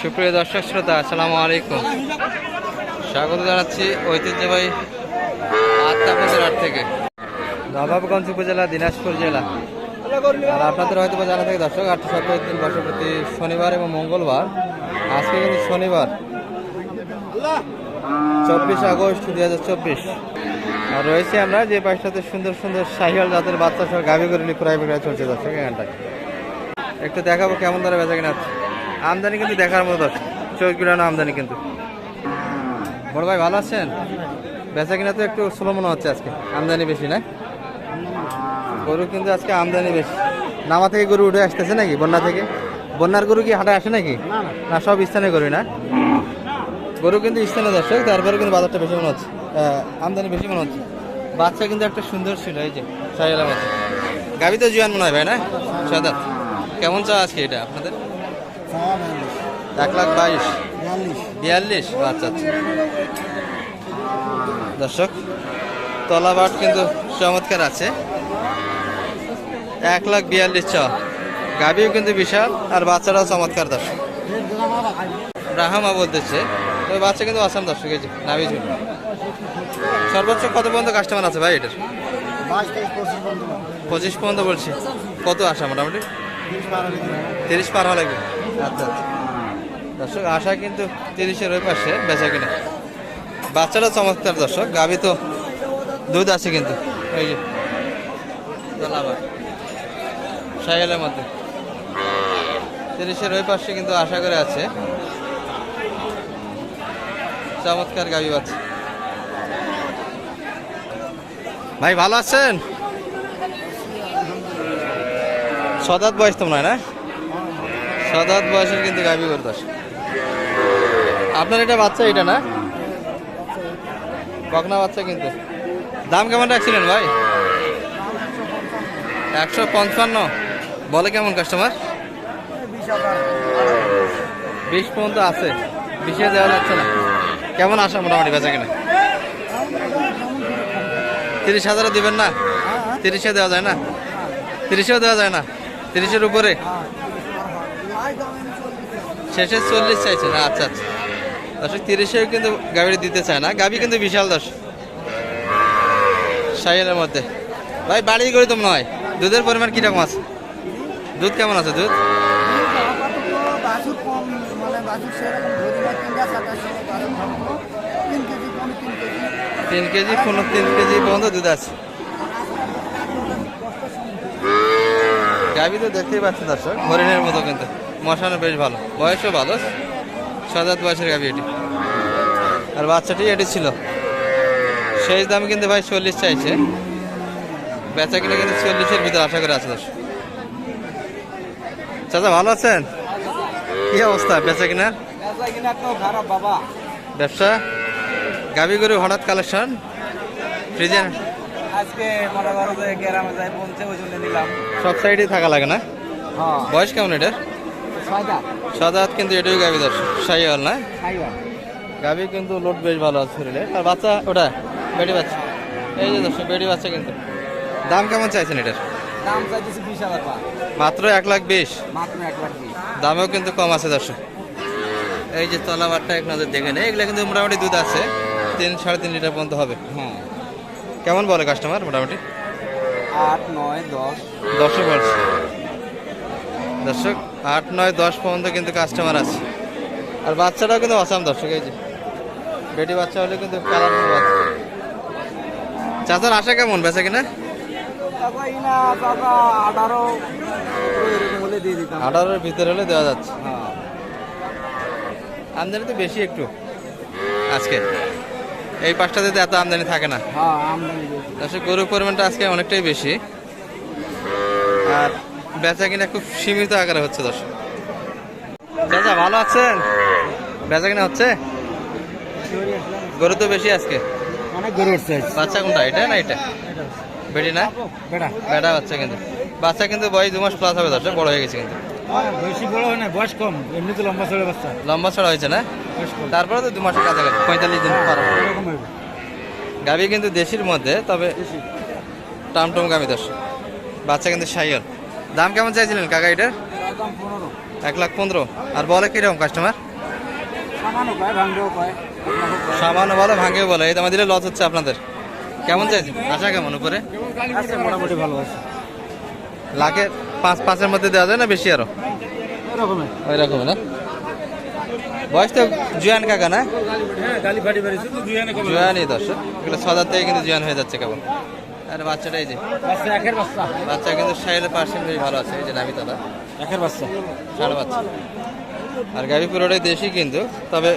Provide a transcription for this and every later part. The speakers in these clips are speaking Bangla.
সুপ্রিয় দর্শক শ্রোতা, আসসালামু আলাইকুম। স্বাগত জানাচ্ছি ঐতিহ্যবাহী আত্মাপদের হাট থেকে। নবাবগঞ্জ উপজেলা, দিনাজপুর জেলা। আর আপনাদের হয়তো জানা থাকে, দর্শক আটশো সপ্তাহে তিন বছর প্রতি শনিবার এবং মঙ্গলবার। আজকে কিন্তু শনিবার, চব্বিশ আগস্ট দুই হাজার চব্বিশ। আর রয়েছে আমরা যে পাশটাতে সুন্দর সুন্দর শাহিয়াল জাতের বাচ্চা সহ গাভি করে ক্রয় বিক্রয় চলছে দর্শক, এখানটায়। একটু দেখাবো কেমন ধরে বেচা কিনা হচ্ছে। আমদানি কিন্তু দেখার মতো। দর্শক চোখ গুলানো আমদানি কিন্তু। বড় ভাই ভালো আছেন? বেচা কিনা তো একটু স্লো মনে হচ্ছে আজকে। আমদানি বেশি না? গরু কিন্তু আজকে আমদানি বেশি। নামা থেকে গরু উঠে আসতেছে নাকি বন্যা থেকে? বন্যার গরু কি হাটে আসে নাকি? না সব স্থানে গরু না? গরু কিন্তু স্থানে দর্শক তারপরে কিন্তু বাজারটা বেশি মনে হচ্ছে। আমদানি বেশি মনে হচ্ছে। বাচ্চা কিন্তু একটা সুন্দর ছিল এই যে মধ্যে গাভি তো জুয়ান মনে হয় ভাই না? সাদাত। কেমন চা আজকে এটা আপনাদের? এক লাখ বাইশ। বিয়াল্লিশ। আচ্ছা আচ্ছা। দর্শক তলাবাট কিন্তু চমৎকার আছে। এক লাখ বিয়াল্লিশ চ। গাভিও কিন্তু বিশাল আর বাচ্চাটাও চমৎকার দর্শক। রাহামা বলতেছে ওই বাচ্চা কিন্তু আসাম দর্শক এই যে ঝুল সর্বোচ্চ কত পর্যন্ত কাস্টমার আছে ভাই এটার? পঁচিশ পর্যন্ত। বলছি। কত আসা মোটামুটি? তিরিশ পার হওয়া লাগবে আচ্ছা আচ্ছা। দর্শক, আশা কিন্তু তিরিশের ওই পাশে বেচা কিনা। বাচ্চাটা চমৎকার দর্শক, গাভি তো দুধ আছে কিন্তু। এই যে আবার সাইকেলের মধ্যে। তিরিশের ওই পাশে কিন্তু আশা করে আছে। চমৎকার গাভি বাচ্চা। ভাই, ভালো আছেন? সদাত বয়স তো নয় না? সদাত বয়সের কিন্তু গাভি আসে আপনার এটা বাচ্চা, এটা না? বকনা বাচ্চা কিন্তু। দাম কেমন রাখছিলেন ভাই? একশো পঞ্চান্ন। বলে কেমন কাস্টমার বিশ পর্যন্ত আছে। বিশে দেওয়া যাচ্ছে না। কেমন আসা মোটামুটি বেচা কিনা? তিরিশ হাজারও দিবেন না? তিরিশে দেওয়া যায় না? তিরিশেও দেওয়া যায় না? তিরিশের উপরে? শেষে চল্লিশ চাইছে। না আচ্ছা আচ্ছা। দর্শক, তিরিশেও কিন্তু গাড়ি দিতে চায় না। গাভী কিন্তু বিশাল দর্শক। সাইলের মধ্যে। ভাই বাড়ি করে তো হয় দুধের পরিমাণ কীরকম আছে? দুধ কেমন আছে, দুধ? তিন কেজি, পনেরো, তিন কেজি পর্যন্ত দুধ আছে। গাভী তো দেখতেই পাচ্ছেন দর্শক, হরিণের মতো কিন্তু। মশানো বেশ ভালো। বয়সও ভালো। সাত বয়সের গাভি এটি। আর বাচ্চাটি এটি ছিল। সেই দাম কিন্তু ভাই চল্লিশ চাইছে। বেচা কিনে কিন্তু চল্লিশের ভিতরে আশা করে আছে দর্শক। চাচা ভালো আছেন? কি অবস্থা? বেচা কিনা? ব্যবসা? গাভি গরু হঠাৎ কালেকশন? ফ্রিজে? আজকে মনে করো যে গ্রামে যাই পৌঁছে ওই জন্য নিলাম। সব সাইডেই থাকা লাগে না? হ্যাঁ। বয়স কেমন এটার? সাদা কিন্তু এটাই গাভি দর্শক সাই হল না গাভি কিন্তু লোড বেশ ভালো আছে শরীরে। আর বাচ্চা ওটা বেটি বাচ্চা। এই যে দর্শক বেটি বাচ্চা কিন্তু। দাম কেমন চাইছেন এটার? দাম চাইতেছি বিশ হাজার টাকা। মাত্র এক লাখ বিশ। মাত্র এক লাখ বিশ। দামেও কিন্তু কম আছে দর্শক। এই যে তলাবারটা এক নজর দেখে নেই এগুলো কিন্তু মোটামুটি দুধ আছে। তিন সাড়ে তিন লিটার পর্যন্ত হবে। হ্যাঁ। কেমন বলে কাস্টমার মোটামুটি? আট নয় দশ। দর্শক বলছে দর্শক আট নয় দশ পর্যন্ত কিন্তু কাস্টমার আছে। আর বাচ্চাটাও কিন্তু অসাম দর্শক এই যে। বেটি বাচ্চা হলে কিন্তু কালারফুল বাচ্চা। চাচার আশা কেমন? বেচা কিনা? আঠারোর ভিতরে হলে দেওয়া যাচ্ছে। হ্যাঁ। আমদানি তো বেশি একটু আজকে। এই পাঁচটাতে তো এত আমদানি থাকে না। হ্যাঁ দর্শক গরুর পরিমাণটা আজকে অনেকটাই বেশি। আর বেচা কিনা খুব সীমিত আকারে হচ্ছে দর্শক। চাচা ভালো আছেন? বেচা কিনা হচ্ছে? গরু তো বেশি আজকে। অনেক গরু উঠছে বাচ্চা কোনটা এটা না এটা? বেটি না? বেটা। বেটা বাচ্চা কিন্তু। বাচ্চা কিন্তু বয়স দু মাস প্লাস হবে দর্শক বড় হয়ে গেছে কিন্তু। বেশি বড় হয় না বয়স কম। এমনি তো লম্বা বাচ্চা। লম্বা ছড়া হয়েছে না? তারপরে তো দু মাসের কাছাকাছি পঁয়তাল্লিশ দিন পার গাভি কিন্তু দেশির মধ্যে তবে টামটম গাভি দর্শক। বাচ্চা কিন্তু সাইয়াল। দাম কেমন চাইছিলেন কাকা এটার? এক লাখ পনেরো। আর বলে কীরকম কাস্টমার সামান্য বলে ভাঙে বলে। এই দামে দিলে লস হচ্ছে আপনাদের। কেমন চাইছেন? আশা কেমন উপরে? মোটামুটি ভালো আছে। লাখে পাঁচ পাঁচের মধ্যে দেওয়া যায় না বেশি আরও? ওই রকম না? বয়স তো জুয়ান কাকা না? হ্যাঁ জুয়ানই দর্শক। এগুলো ছদার থেকে কিন্তু জুয়ান হয়ে যাচ্ছে কেবল। আর বাচ্চাটা এই যে। বাচ্চা একের বাচ্চা। বাচ্চা কিন্তু সাইলের পার্সেন্ট বেশ ভালো আছে এই যে নামিতলা একের বাচ্চা। ষাট বাচ্চা। আর গাভি পুরোটাই দেশি কিন্তু তবে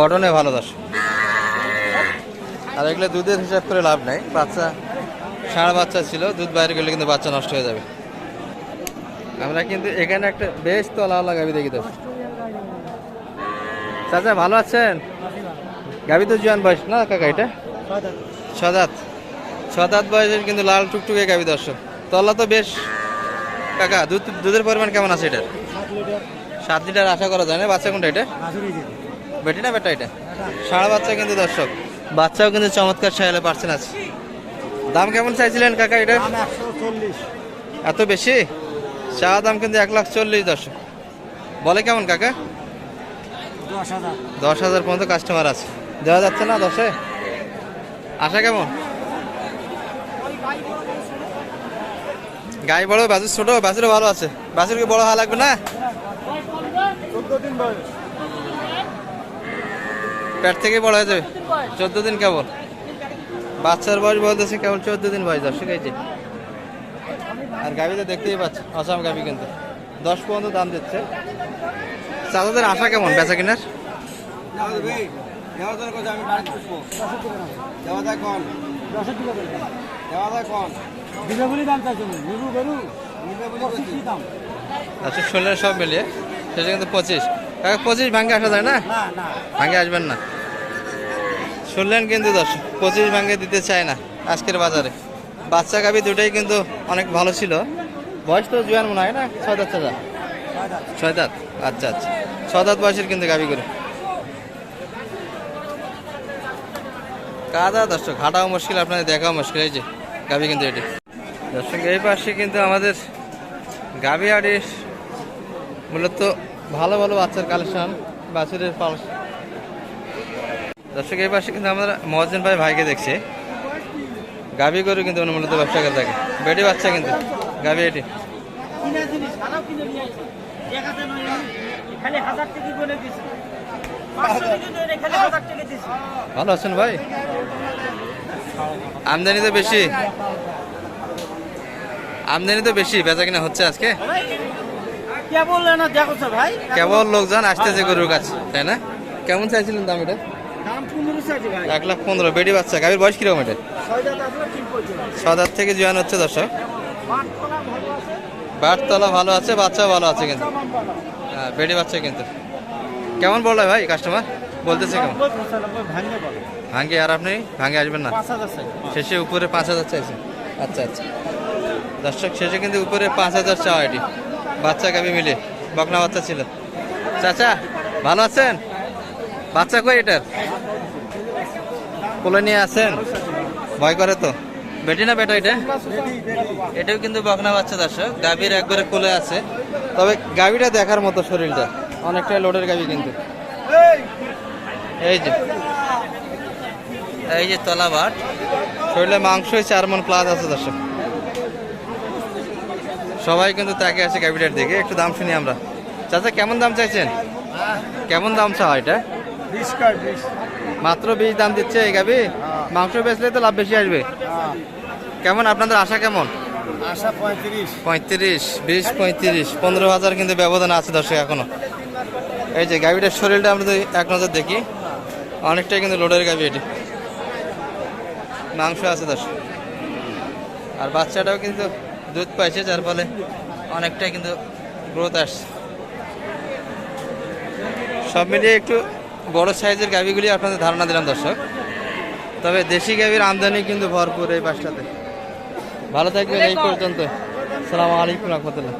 গঠনে ভালো দর্শক। আর এগুলো দুধের হিসাব করে লাভ নাই। বাচ্চা ষাঁড় বাচ্চা ছিল দুধ বাইরে গেলে কিন্তু বাচ্চা নষ্ট হয়ে যাবে। আমরা কিন্তু এখানে একটা বেশ তলাওয়ালা গাভি দেখি তো চাচা ভালো আছেন? গাভি তো জোয়ান বয়স না কাকা এটা? ছদাত ছদাত বয়সের কিন্তু লাল টুকটুকে গাভি দর্শক। তলা তো বেশ। কাকা দুধ দুধের পরিমাণ কেমন আছে এটার? সাত লিটার আশা করা যায় না বাচ্চা কোনটা এটা? বেটি না বেটা এটা? সারা বাচ্চা কিন্তু দর্শক। বাচ্চাও কিন্তু চমৎকার সাইলে পার্সেন্ট আছে দাম কেমন চাইছিলেন কাকা এটা? এত বেশি? চা দাম কিন্তু এক লাখ চল্লিশ দর্শক। বলে কেমন কাকা? দশ হাজার। পর্যন্ত কাস্টমার আছে। দেওয়া যাচ্ছে না দশে? আশা কেমন? গাই বড় বাছুর ছোট বাছুরও ভালো আছে। বাছুর কি বড় হওয়া লাগবে না? পেট থেকে বড় হয়ে যাবে। চোদ্দ দিন কেবল। বাচ্চার বয়স বলতেছে কেবল চোদ্দ দিন বয়স দর্শক এই যে। আর গাভি তো দেখতেই পাচ্ছ অসাম গাভি কিন্তু। দশ পর্যন্ত দাম দিচ্ছে। চাচাদের আশা কেমন বেচা কিনার? দেওয়া যায় পুষবো দেওয়া যায় কন দাম দাম? দর্শক ষোলো সব মিলিয়ে সেটা কিন্তু পঁচিশ। কাকা পঁচিশ ভাঙ্গে আসা যায় না? না না। ভাঙ্গে আসবেন না। শুনলেন কিন্তু দশ পঁচিশ ভাঙ্গে দিতে চায় না আজকের বাজারে। বাচ্চা গাভি দুটোই কিন্তু অনেক ভালো ছিল। বয়স তো জুয়ান মনে হয় না? ছয় দাঁত চাচা ছয় দাঁত। আচ্ছা আচ্ছা। ছয় দাঁত বয়সের কিন্তু গাবি করে কাদা দর্শক হাঁটাও মুশকিল আপনাদের দেখাও মুশকিল এই যে গাভি কিন্তু এটি। দর্শক এই পাশে কিন্তু আমাদের গাভি হাড়ির মূলত ভালো ভালো বাচ্চার কালেকশন বাছুরের পাল দর্শক এই পাশে কিন্তু আমরা মহাজন ভাই ভাইকে দেখছি। গাভি গরু কিন্তু মূলত ব্যবসা করে থাকে। বেটি বাচ্চা কিন্তু গাভি এটি। ভালো আছেন ভাই? আমদানি তো বেশি? আমদানি তো বেশি বেচা কিনা হচ্ছে আজকে। কেবল লোকজন আসতেছে গরুর কাছে তাই না? কেমন চাইছিলেন দাম এটা? এক লাখ পনেরো বেডি বাচ্চা গাভীর বয়স কীরকম এটা? হাজার থেকে জোয়ান হচ্ছে দর্শক। পাঁচ ভালো আছে? বাটতলা ভালো আছে বাচ্চাও ভালো আছে কিন্তু। হ্যাঁ বেডি বাচ্চা কিন্তু। কেমন বলল ভাই কাস্টমার বলতেছে কেমন? ভাঙ্গে আর আপনি ভাঙ্গে আসবেন না। শেষে উপরে পাঁচ হাজার চাইছে। আচ্ছা আচ্ছা। দর্শক, শেষে কিন্তু উপরে পাঁচ হাজার চাওয়া এটি। বাচ্চা গাবি মিলে, বকনা বাচ্চা ছিল। চাচা, ভালো আছেন? বাচ্চা কই এটার? কোলে নিয়ে আছেন? ভয় করে তো। বেটি না বেটা এটা? এটাও কিন্তু বকনা বাচ্চা দর্শক গাভীর একবারে কোলে আছে। তবে গাভীটা দেখার মতো শরীরটা অনেকটা লোডের গাভী কিন্তু। এই যে এই যে তলা বাট শরীরে মাংসই চার মন প্লাস আছে দর্শক। সবাই কিন্তু তাকে আছে গাভীটার দিকে একটু দাম শুনি আমরা। চাচা কেমন দাম চাইছেন? কেমন দাম চাওয়া এটা? মাত্র বিশ দাম দিচ্ছে এই গাভী? মাংস বেচলে তো লাভ বেশি আসবে। কেমন? আপনাদের আশা কেমন? আশা পঁয়ত্রিশ। পঁয়ত্রিশ বিশ পঁয়ত্রিশ। পনেরো হাজার কিন্তু ব্যবধান আছে দর্শক এখনও। এই যে গাভীটার শরীরটা আমরা এক নজর দেখি অনেকটাই কিন্তু লোডের গাভী এটি। মাংস আছে দর্শক। আর বাচ্চাটাও কিন্তু দুধ পাইছে যার ফলে অনেকটাই কিন্তু গ্রোথ আসছে। সব মিলিয়ে একটু বড় সাইজের গাভীগুলি আপনাদের ধারণা দিলাম দর্শক। তবে দেশি গাভীর আমদানি কিন্তু ভরপুর এই পাশটাতে। ভালো থাকবেন এই পর্যন্ত। সালাম আলাইকুম রহমতুল্লাহ।